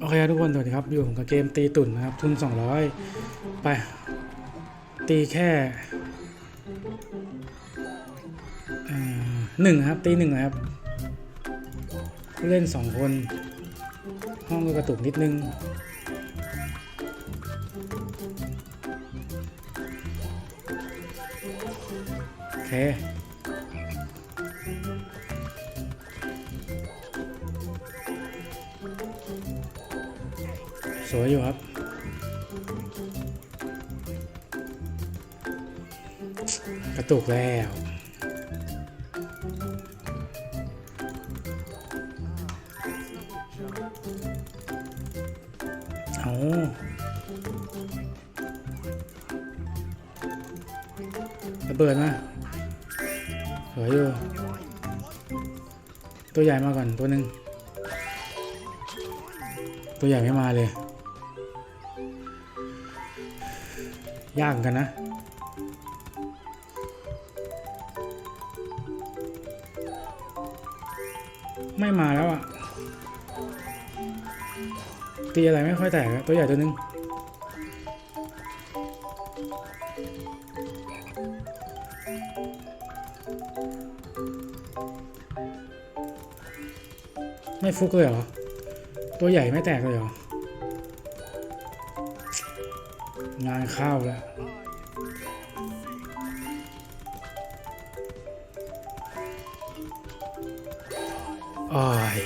โอเคครับทุกคนสวัสดีครับ อยู่ผมกับเกมตีตุ่นนะครับ ทุน 200 ไป ตีแค่หนึ่งครับ ตีหนึ่งนะครับผู้เล่นสองคน ห้องก็กระตุกนิดนึงโอเค สวยอยู่ครับกระตุกแล้ว เอาระเบิดมาสวยอยู่ ตัวใหญ่มาก่อนตัวหนึ่งตัวใหญ่ไม่มาเลย ยากกันนะไม่มาแล้วอะตีอะไรไม่ค่อยแตกตัวใหญ่ตัวหนึง ไม่ฟุกเลยเหรอ ตัวใหญ่ไม่แตกเลยเหรอ งานข้าวแล้วโอ้ย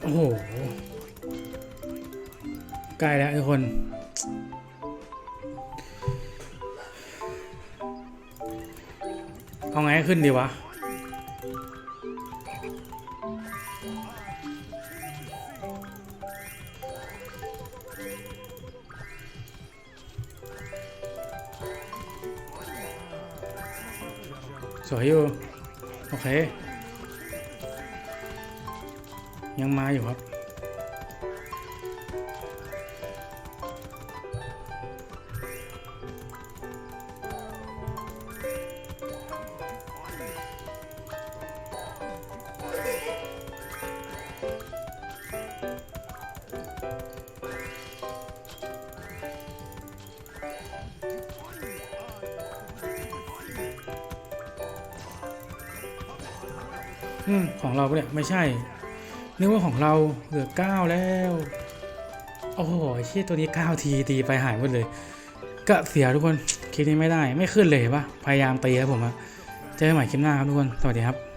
โอ้โห ใกล้แล้วทุกคนเอาไงขึ้นดีวะ สวยอยู่ โอเค ยังมาอยู่ครับ อืมของเราปเนี่ยไม่ใช่ นึกว่าของเราเหลือเก้าแล้ว โอ้โหเชี่ยตัวนี้เก้าทีตีไปหายหมดเลย ก็เสียทุกคนคลิปนี้ไม่ได้ไม่ขึ้นเลยปะพยายามตีครับผมอะเจอกันใหม่คลิปหน้าครับทุกคน สวัสดีครับ